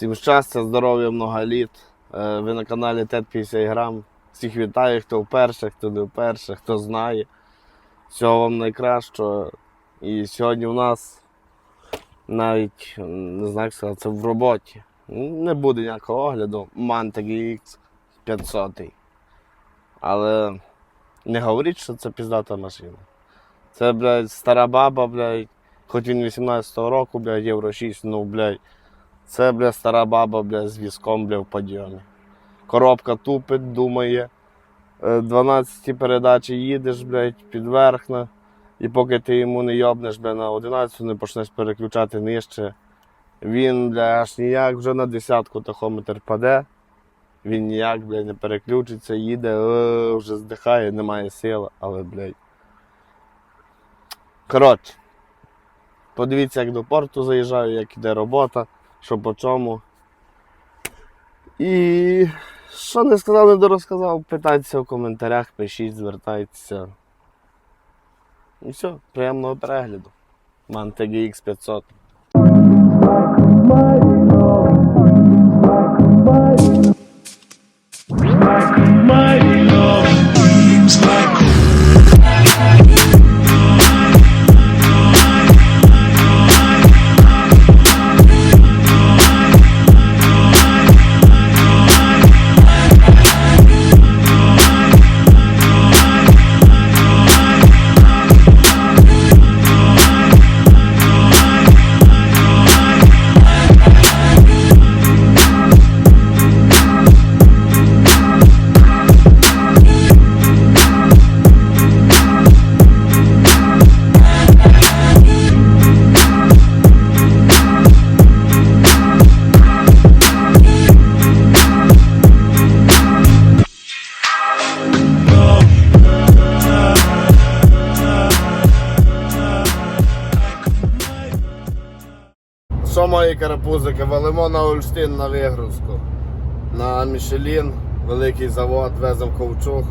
Всім щастя, здоров'я, много літ. Е, Ви на каналі ТЕД 50 грам. Всіх вітаю, хто вперше, хто не вперше, хто знає. Всього вам найкращого. І сьогодні у нас навіть не знаю, як сказати, це в роботі. Не буде ніякого огляду. Mantec X 500. Але не говоріть, що це піздата машина. Це, блядь, стара баба, блядь. Хоч він 18-го року, блядь, Євро 6, ну, блядь. Це, бля, стара баба, бля, з візком, бля, в подйомі. Коробка тупить, думає. Е, 12 передачі їдеш, блядь, підверхна. І поки ти йому не йобнеш, бля, на 11 не почнеш переключати нижче. Він, бля, аж ніяк вже на десятку тахометр паде. Він ніяк, бля, не переключиться, їде, е, вже здихає, немає сил, але, блядь. Коротше. Подивіться, як до порту заїжджаю, як іде робота, що по чому. І що не сказав, не дорозказав, питайтеся в коментарях, пишіть, звертайтеся. І все, приємного перегляду. Манте GX500. Карапузики? Валимо на Ольштин на вигрузку. На Мішелін, великий завод, веземо ковчуг,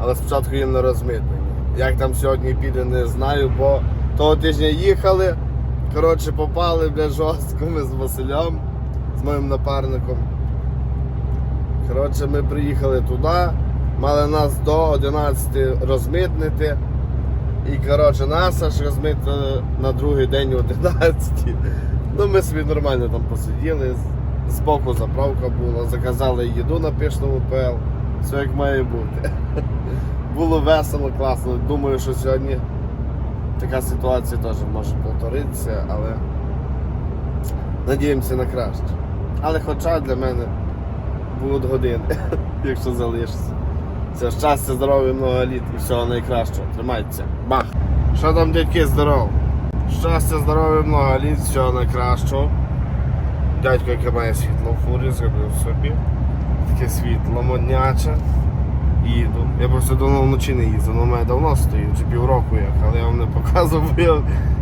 але спочатку їм на розмитнення. Як там сьогодні піде, не знаю, бо того тижня їхали. Коротше, попали бля, жорстко ми з Василем, з моїм напарником. Коротше, ми приїхали туди, мали нас до 11 розмитнити. І коротше, нас аж розмитили на другий день о 11. Ну, ми собі нормально там посиділи, збоку заправка була, заказали їду на пишному ПЛ. Все як має бути. Було весело, класно. Думаю, що сьогодні така ситуація теж може повторитися, але надіємося на краще. Але хоча для мене будуть години, якщо залишиться. Все, щастя, здоров'я, много літ і всього найкращого. Тримайтеся. Бах! Що там, дядьки, здоров? Щастя, здоров'я, много літ, всього найкращого. Дядько, яке має світло в фурі, зробив собі. Таке світло модняче. Їду. Я просто давно вночі не їздив, воно в мене давно стоїть, вже півроку як, але я вам не показував, бо я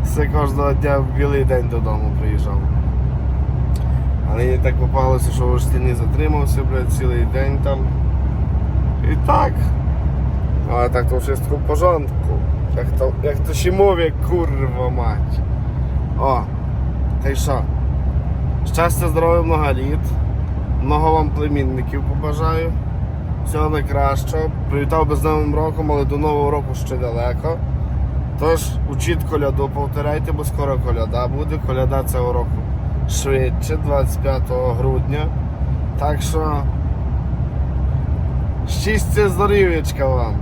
все кожного дня в білий день додому приїжджав. Але мені так попалося, що в штині затримався, блядь, цілий день там. І так. Але так то wszystko в porządku. Як то, як то się mówi, kurwa мать. О, та й що? Щастя, здоров'я, много літ. Много вам племінників побажаю. Всього найкращого. Привітав би з Новим роком, але до Нового року ще далеко. Тож, учіть коляду, повторяйте, бо скоро коляда буде. Коляда цього року швидше, 25 грудня. Так що щастя здоров'ячка вам.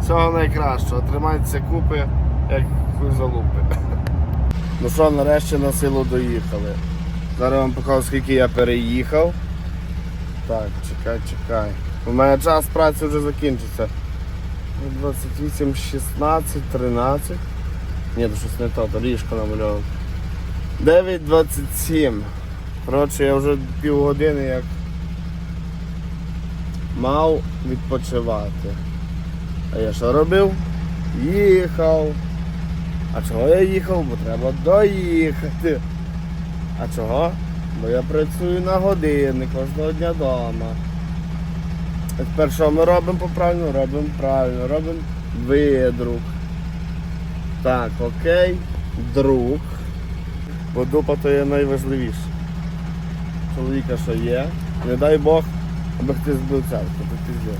Всього найкращого. Тримайтеся купи, як хуй залупи. Ну що, нарешті на силу доїхали. Зараз вам покажу, скільки я переїхав. Так, чекай, чекай. У мене час праці вже закінчиться. 28, 16, 13. Ні, то щось не то, то ліжко намальовано. 9.27. Коротше, я вже півгодини як мав відпочивати. А я що робив? Їхав. А чого я їхав? Бо треба доїхати. А чого? Бо я працюю на години кожного дня вдома. Тепер що ми робимо поправильно? Робимо правильно, робимо видрук. Так, окей, друг. Бо дупа то є найважливіше. чоловіка, що є. Не дай Бог, аби хтось збив церкву, то пізде.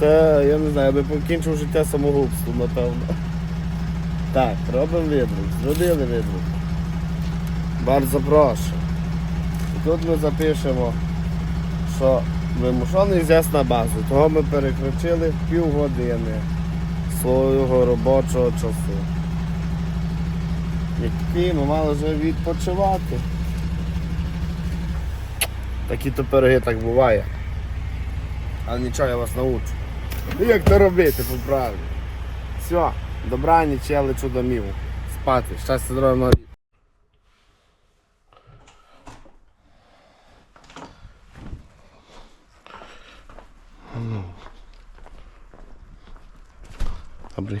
Це, я не знаю, аби покінчив життя самогубством, напевно. Так, робимо відруб. Зробили відруб. Bardzo прошу. І тут ми запишемо, що вимушений з'їзд на базу. Того ми перекричили півгодини свого робочого часу. Який ми мали вже відпочивати. Такі то пироги так буває. Але нічого я вас научу. Ну, Як то робити по. Все, добраніч, я лечу домів. Спати. Щастя, здоров'я нові. Добрий.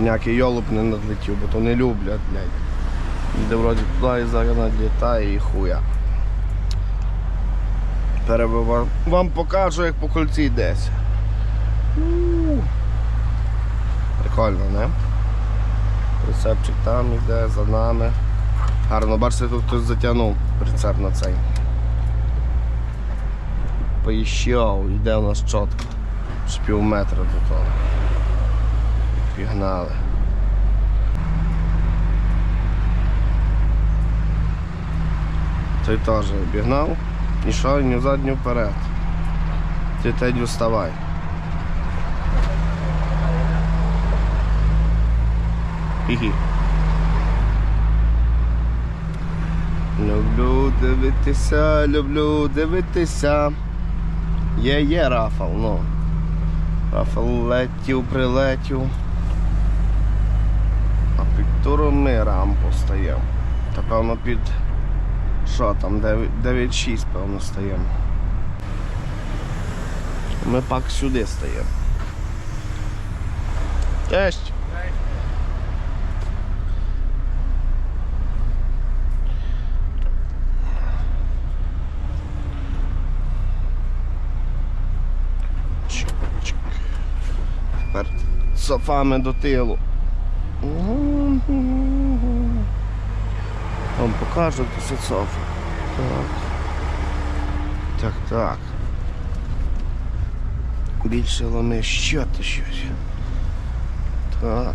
Ніякий йолоп не надлетів, бо то не люблять, блядь. Іде вроді туди і зараз надлітає і хуя. Перебивав. Вам покажу, як по кольці йдеться. Прикольно, не? Прицепчик там йде за нами. Гарно, бачите, тут хтось затягнув прицеп на цей. Поїщав, йде у нас чітко. З пів метра до того. Пігнали. Той теж обігнав. Ні що, ні взад, ні вперед. Ти Тедю вставай. Хі-хі. Люблю дивитися, люблю дивитися. Є, є Рафал, ну. Рафал летів, прилетів. А під туром ми рампу стаємо. Та певно під. Що там, 9-6, певно, стаємо. Ми пак сюди стаємо. Чик-чик. Тепер софами до тилу. Вам покажу, як це софа. Так. Так, так. Більше ломи ще то щось. Так.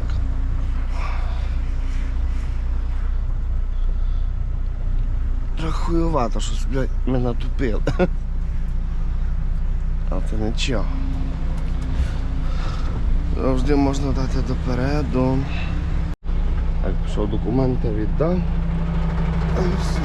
Рахуювато, щось, блядь, мене натупили. А це нічого. Завжди можна дати допереду. Так, пішов документи віддав. І все.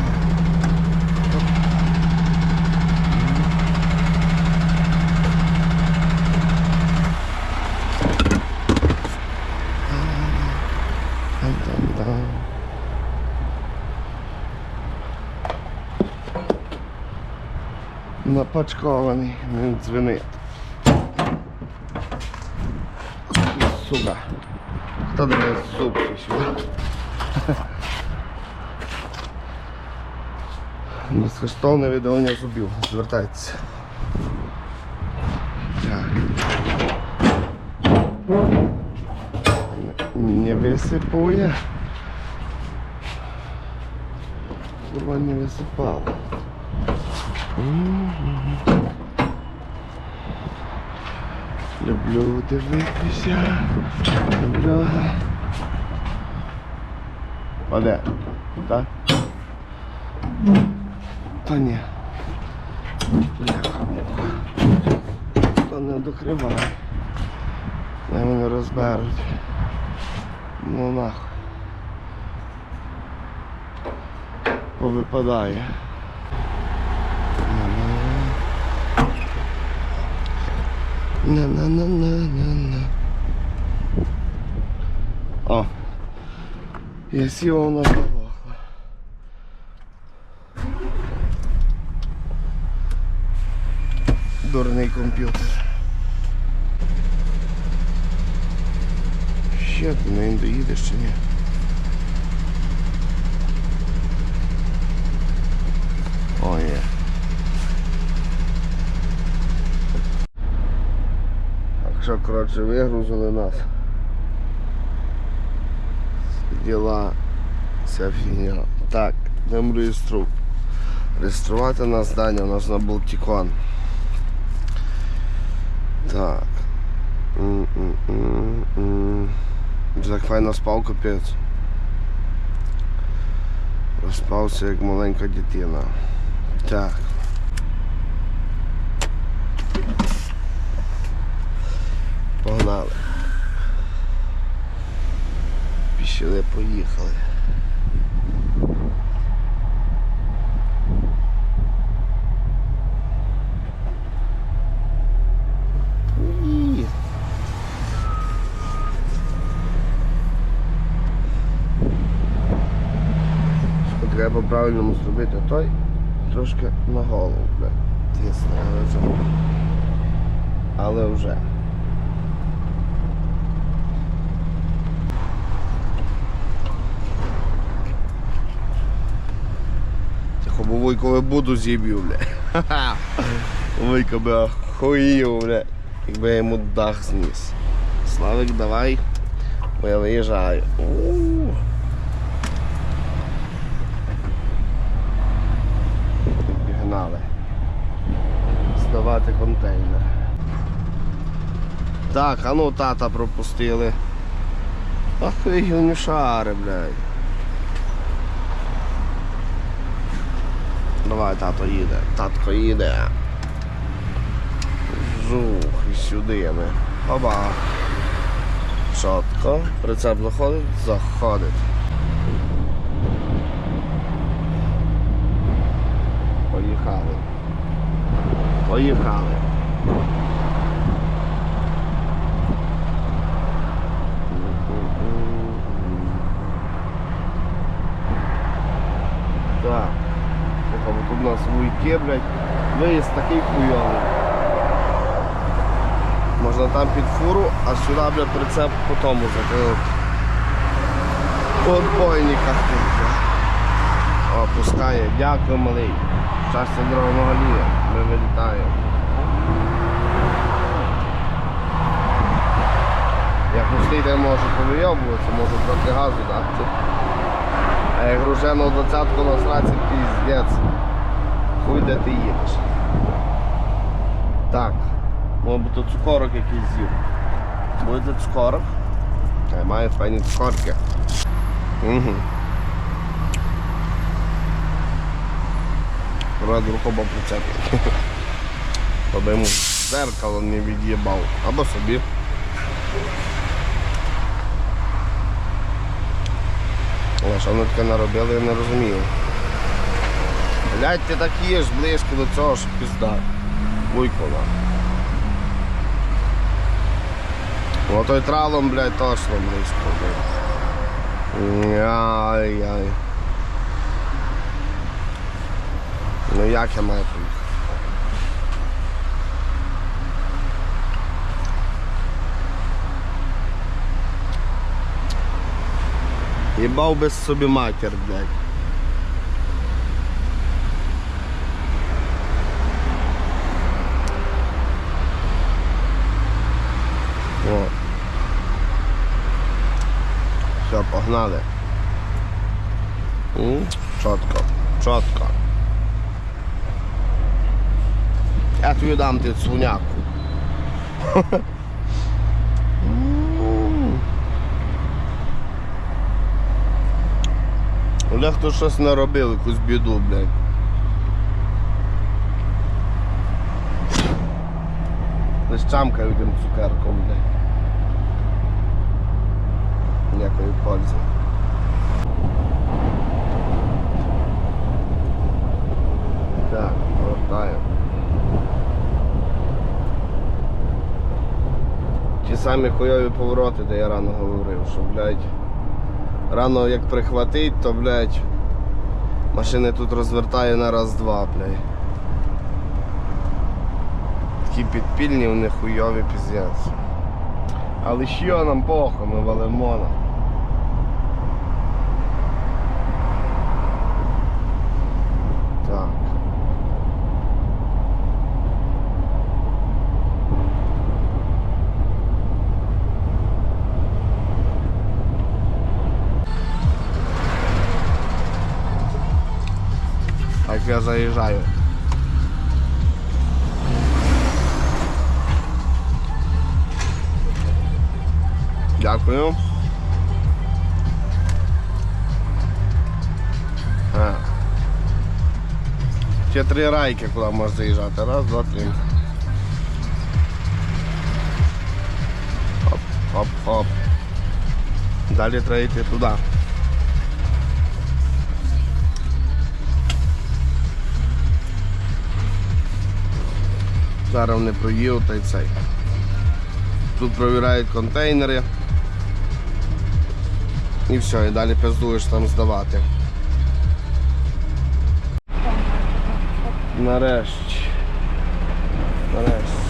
Напачкований, він дзвенить. Хто дає зубки сюди? Безкоштовне видалення зубів. Звертайтеся. Не висипує. Курва не висипало. Люблю дивитися. Люблю. Оде. Так? Та ні. То не докриває. Вони мене розберуть. Ну нахуй. Повипадає. На-на-на-на-на-на. О. Я сів воно заглохло. Дурний комп'ютер. Ще ти не доїдеш чи ні? О, є. Так що, коротше, вигрузили нас. Діла, вся фігня. Так, йдемо реєстру. Реєструвати нас Даня, у нас на Балтикон. Так. М-м-м-м. Так файно спав капець. Розпався як маленька дитина. Так. Погнали. Пішли, поїхали. Треба правильно зробити той трошки на голову, блядь. Тисне, але вже. Але вже. Вуйкове буду зіб'ю, бля. Вуйко би охуїв, бля. Якби я йому дах зніс. Славик, давай. Бо я виїжджаю. Пігнали. Здавати контейнер. Так, а ну тата пропустили. Ах гівнюшари, блядь. Давай, тато їде. Татко їде. Жух, і сюди ми. Оба. Чотко. Прицеп заходить? Заходить. Поїхали. Поїхали. Так. Тут у нас вуйки, блядь. Виїзд такий хуйовий. Можна там під фуру, а сюди, блядь, прицеп по тому закрити. По отбойниках тут. О, пускає. Дякую, малий. Щастя дорогого лія. Ми вилітаємо. Як пустити можу повийобуватися, можу трохи газу дати. А як гружену двадцятку на сраці піздець. Де ти їдеш. Так. Може бути цукорок якийсь з'їв. Буде цукорок. Я маю файні цукорки. Угу. Рад рухоба прицепить. Щоб йому зеркало не від'їбав. Або собі. Але що вони таке наробили, я не розумію. Блять, ти так їш близько до цього, що пізда. Вуйкова. Ну той тралом, блядь, точно близько. блядь. Ай-яй. Ну як я маю поїхати? Їбав би собі матір, блядь. О. М, Чітко, чітко. Я тобі дам ти свиняку. М. Олег то щось наробив, якусь біду, блядь. Лиш чамкаю тим цукерком, блядь ніякої пользи. Так, повертаємо. Ті самі хуйові повороти, де я рано говорив, що, блядь, рано як прихватить, то, блядь, машини тут розвертає на раз-два, блядь. Такі підпільні, вони хуйові піздець. Але що нам похуй, ми валимо нам. Я заїжджаю. Дякую. А. Ще три райки, куди можна заїжджати. Раз, два, три. Хоп, хоп, хоп. Далі треба йти туди. Зараз вони проїдуть та й цей. Тут провіряють контейнери. І все, і далі пиздуєш там здавати. Нарешті. Нарешті.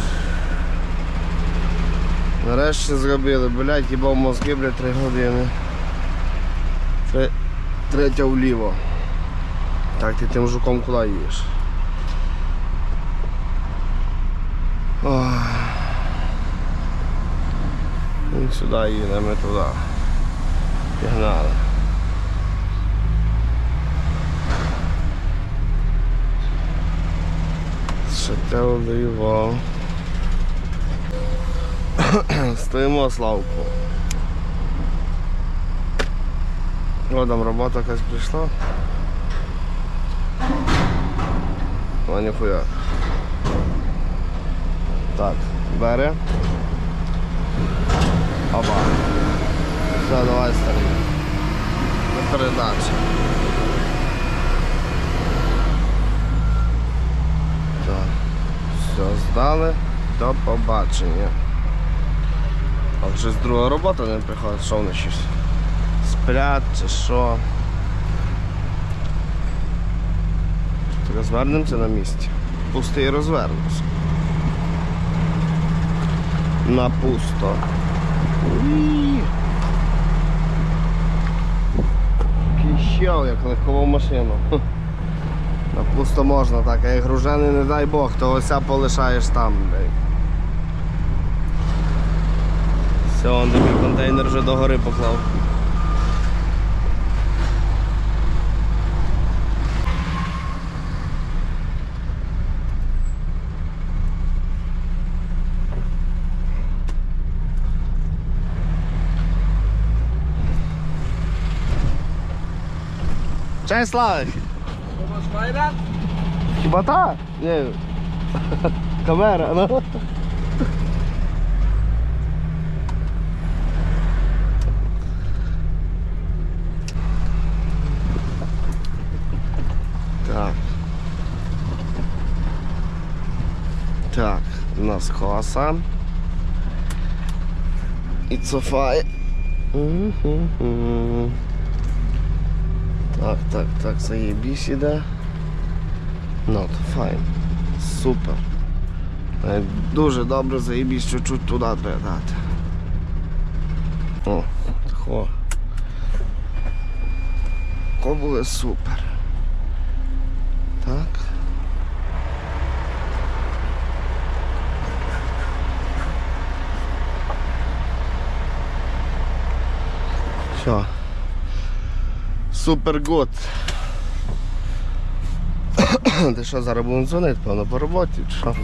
Нарешті зробили, блядь, хіба в мозги, блядь, три години. Третя вліво. Так, ти тим жуком куди їдеш? Він сюди їде, ми туди. Пігнали. Шател вліво. Стоїмо Славку. О, робота якась прийшла. О, ніхуя. Так, бере. Опа. Все, давай старий. На передачі. Так. Все, здали. До побачення. А вже з друга робота не приходить, що вони щось? Сплять чи що? Так, Розвернемося на місці. Пустий розвернемося. На пусто. Кіщав, як легкову машину. На пусто можна так, а як гружений, не дай Бог, то ося полишаєш там. Все, он тобі контейнер вже до гори поклав. Częslaw! Chyba tak, nie wiem. Kamera, no. Tak. Tak, na skosa. I cofaję. Mm -hmm. Так, так, заєбісь іде. Ну, то файн. Супер. Е, Дуже добре заєбісь, чуть-чуть туди треба дати. О, тако. Тако буде супер. Так. Все. Супер год. Ти що, зараз будемо дзвонити, певно, по роботі, чи що?